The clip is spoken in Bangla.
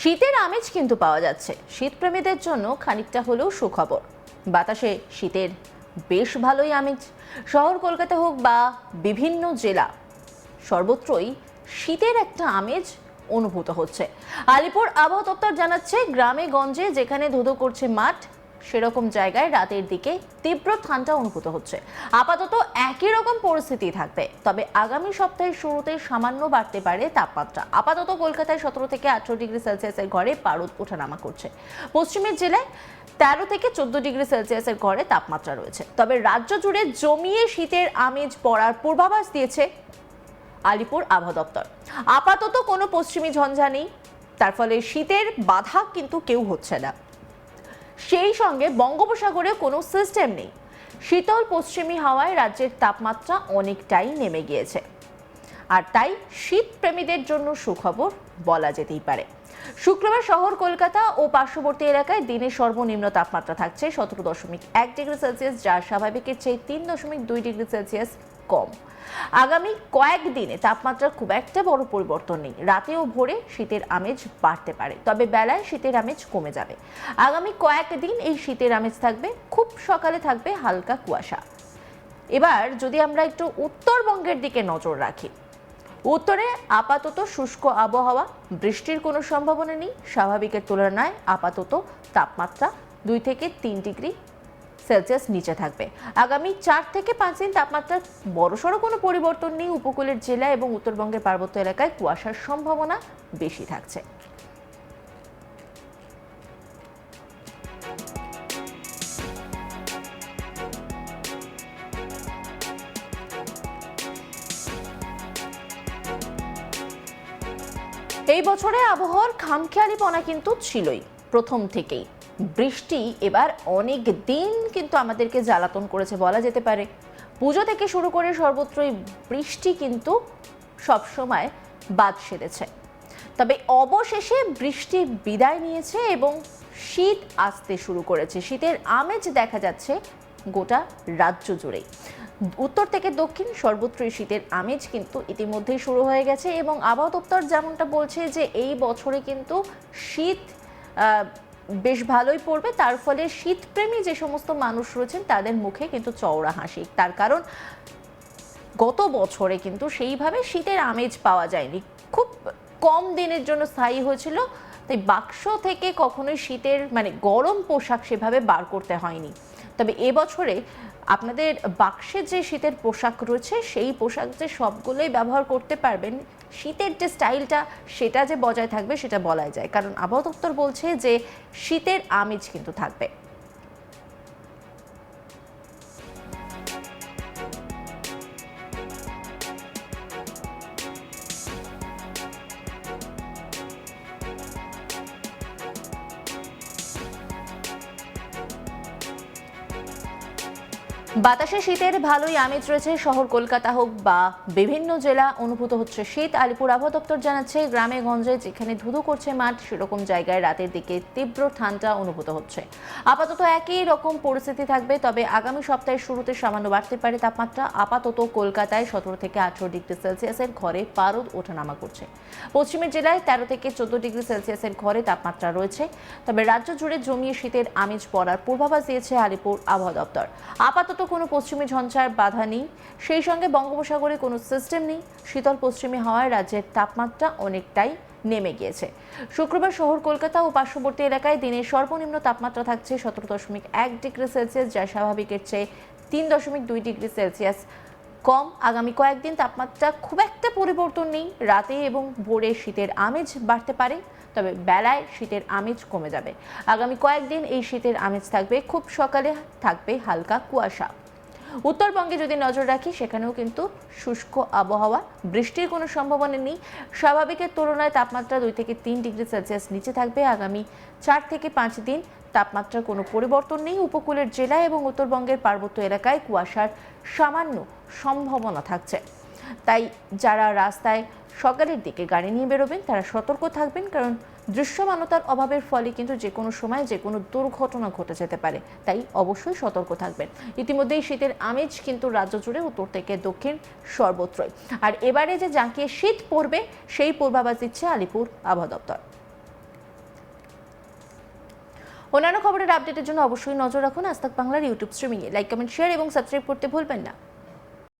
শীতের আমেজ কিন্তু পাওয়া যাচ্ছে। শীতপ্রেমীদের জন্য খানিকটা হলেও সুখবর। বাতাসে শীতের বেশ ভালোই আমেজ। শহর কলকাতা হোক বা বিভিন্ন জেলা, সর্বত্রই শীতের একটা আমেজ অনুভূত হচ্ছে। আলিপুর আবহাওয়া দপ্তর জানাচ্ছে, গ্রামে গঞ্জে যেখানে ধুধু করছে মাঠ সেরকম জায়গায় রাতের দিকে তীব্র ঠান্ডা অনুভূত হচ্ছে। আপাতত একই রকম পরিস্থিতি থাকবে, তবে আগামী সপ্তাহের শুরুতে সামান্য বাড়তে পারে তাপমাত্রা। আপাতত কলকাতায় সতেরো থেকে আঠারো ডিগ্রি সেলসিয়াসের ঘরে পারদ ওঠানামা করছে। পশ্চিমের জেলায় তেরো থেকে চোদ্দ ডিগ্রি সেলসিয়াসের ঘরে তাপমাত্রা রয়েছে। তবে রাজ্য জুড়ে জমিয়ে শীতের আমেজ পড়ার পূর্বাভাস দিয়েছে আলিপুর আবহাওয়া দপ্তর। আপাতত কোনো পশ্চিমী ঝঞ্ঝা নেই, তার ফলে শীতের বাধা কিন্তু কেউ হচ্ছে না। সেই সঙ্গে বঙ্গোপসাগরে কোনো সিস্টেম নেই। শীতল পশ্চিমী হাওয়ায় রাজ্যের তাপমাত্রা অনেকটাই নেমে গিয়েছে। আর তাই শীত প্রেমীদের জন্য সুখবর বলা যেতেই পারে। শুক্রবার শহর কলকাতা ও পার্শ্ববর্তী এলাকায় দিনের সর্বনিম্ন তাপমাত্রা থাকছে সতেরো দশমিক এক ডিগ্রি সেলসিয়াস, যা স্বাভাবিকের চেয়ে তিন দশমিক দুই ডিগ্রি সেলসিয়াস কম। আগামী কয়েকদিনে তাপমাত্রার খুব একটা বড় পরিবর্তন নেই। রাতে ও ভোরে শীতের আমেজ বাড়তে পারে, তবে বেলায় শীতের আমেজ কমে যাবে। আগামী কয়েকদিন এই শীতের আমেজ থাকবে, খুব সকালে থাকবে হালকা কুয়াশা। এবার যদি আমরা একটু উত্তরবঙ্গের দিকে নজর রাখি, উত্তরে আপাতত শুষ্ক আবহাওয়া, বৃষ্টির কোনো সম্ভাবনা নেই। স্বাভাবিকের তুলনায় আপাতত তাপমাত্রা দুই থেকে তিন ডিগ্রি সেলসিয়াস নিচে থাকবে। আগামী চার থেকে পাঁচ দিন তাপমাত্রার বড়সড় কোনো পরিবর্তন নেই উপকূলের জেলা এবং উত্তরবঙ্গের পার্বত্য এলাকায়। কুয়াশার সম্ভাবনা বেশি থাকছে। এই বছরে আবহাওয়ার খামখেয়ালিপনা কিন্তু ছিলই প্রথম থেকেই। বৃষ্টি এবার অনেক দিন কিন্তু আমাদেরকে জ্বালাতন করেছে বলা যেতে পারে। পুজো থেকে শুরু করে সর্বত্রই বৃষ্টি কিন্তু সবসময় বাদ সেরেছে তবে অবশেষে বৃষ্টি বিদায় নিয়েছে এবং শীত আসতে শুরু করেছে। শীতের আমেজ দেখা যাচ্ছে গোটা রাজ্য জুড়েই। উত্তর থেকে দক্ষিণ সর্বত্রই শীতের আমেজ কিন্তু ইতিমধ্যেই শুরু হয়ে গেছে এবং আবহাওয়া দপ্তর যেমনটা বলছে যে এই বছরে কিন্তু শীত বেশ ভালোই পড়বে। তার ফলে শীতপ্রেমী যে সমস্ত মানুষ রয়েছেন, তাদের মুখে কিন্তু চওড়া হাসি। তার কারণ, গত বছরে কিন্তু সেইভাবে শীতের আমেজ পাওয়া যায়নি। খুব কম দিনের জন্য স্থায়ী হয়েছিল। তাই বাক্স থেকে কখনোই শীতের মানে গরম পোশাক সেভাবে বার করতে হয়নি। তবে এবছরে আপনাদের বাক্সে যে শীতের পোশাক রয়েছে, সেই পোশাক যে সবগুলোই ব্যবহার করতে পারবেন, শীতের যে স্টাইলটা সেটা যে বজায় থাকবে সেটা বলাই যায়। কারণ আবহাওয়া দপ্তর বলছে যে, শীতের আমেজ কিন্তু থাকবে। বাতাসে শীতের ভালোই আমেজ রয়েছে শহর কলকাতা হোক বা বিভিন্ন জেলা, অনুভূত হচ্ছে শীত। আলিপুর আবহাওয়া দপ্তর জানাচ্ছে, গ্রামে গঞ্জে যেখানে ধুধু করছে মাঠ, সেরকম জায়গায় রাতের দিকে তীব্র ঠান্ডা অনুভূত হচ্ছে। আপাতত একই রকম পরিস্থিতি থাকবে, তবে আগামী সপ্তাহের শুরুতে সামান্য বাড়তে পারে তাপমাত্রা। আপাতত কলকাতায় সতেরো থেকে আঠারো ডিগ্রি সেলসিয়াসের ঘরে পারদ ওঠানামা করছে। পশ্চিমের জেলায় তেরো থেকে চোদ্দ ডিগ্রি সেলসিয়াসের ঘরে তাপমাত্রা রয়েছে। তবে রাজ্য জুড়ে জমিয়ে শীতের আমেজ পড়ার পূর্বাভাস দিয়েছে আলিপুর আবহাওয়া দপ্তর। আপাতত কোনো পশ্চিমী ঝঞ্ঝার বাধা নেই। সেই সঙ্গে বঙ্গোপসাগরে কোনো সিস্টেম নেই। শীতল পশ্চিমী হওয়ায় রাজ্যের তাপমাত্রা অনেকটাই নেমে গিয়েছে। শুক্রবার শহর কলকাতা ও পার্শ্ববর্তী এলাকায় দিনের সর্বনিম্ন তাপমাত্রা থাকছে সতেরো দশমিক এক ডিগ্রি সেলসিয়াস, যা স্বাভাবিকের চেয়ে তিন দশমিক দুই ডিগ্রি সেলসিয়াস। কম। আগামী কয়েকদিন তাপমাত্রা খুব একটা পরিবর্তন নেই। রাতে এবং ভোরে শীতের আমেজ বাড়তে পারে, তবে বেলায় শীতের আমেজ কমে যাবে। আগামী কয়েকদিন এই শীতের আমেজ থাকবে, খুব সকালে থাকবে হালকা কুয়াশা। উত্তরবঙ্গে যদি নজর রাখি, সেখানেও কিন্তু শুষ্ক আবহাওয়া, বৃষ্টির কোনো সম্ভাবনা নেই। স্বাভাবিকের তুলনায় তাপমাত্রা দুই থেকে তিন ডিগ্রি সেলসিয়াস নিচে থাকবে। আগামী চার থেকে পাঁচ দিন তাপমাত্রার কোনো পরিবর্তন নেই। উপকূলের জেলা এবং উত্তরবঙ্গের পার্বত্য এলাকায় কুয়াশার সামান্য সম্ভাবনা থাকছে। তাই যারা রাস্তায় সকালের দিকে গাড়ি নিয়ে বেরোবেন, তারা সতর্ক থাকবেন, কারণ দৃশ্যমানতার অভাবের ফলে কিন্তু যে কোনো সময় যে কোনো দুর্ঘটনা ঘটে যেতে পারে। তাই অবশ্যই সতর্ক থাকবেন। ইতিমধ্যেই শীতের আমেজ কিন্তু রাজ্য জুড়ে উত্তর থেকে দক্ষিণ সর্বত্রই। আর এবারে যে জাঁকিয়ে শীত পড়বে, সেই পূর্বাভাস দিচ্ছে আলিপুর আবহাওয়া দপ্তর। অন্যান্য খবরের আপডেটের জন্য অবশ্যই নজর রাখুন আজ বাংলার ইউটিউব স্ট্রিমিংয়ে। লাইক, কমেন্ট, শেয়ার এবং সাবস্ক্রাইব করতে ভুলবেন না।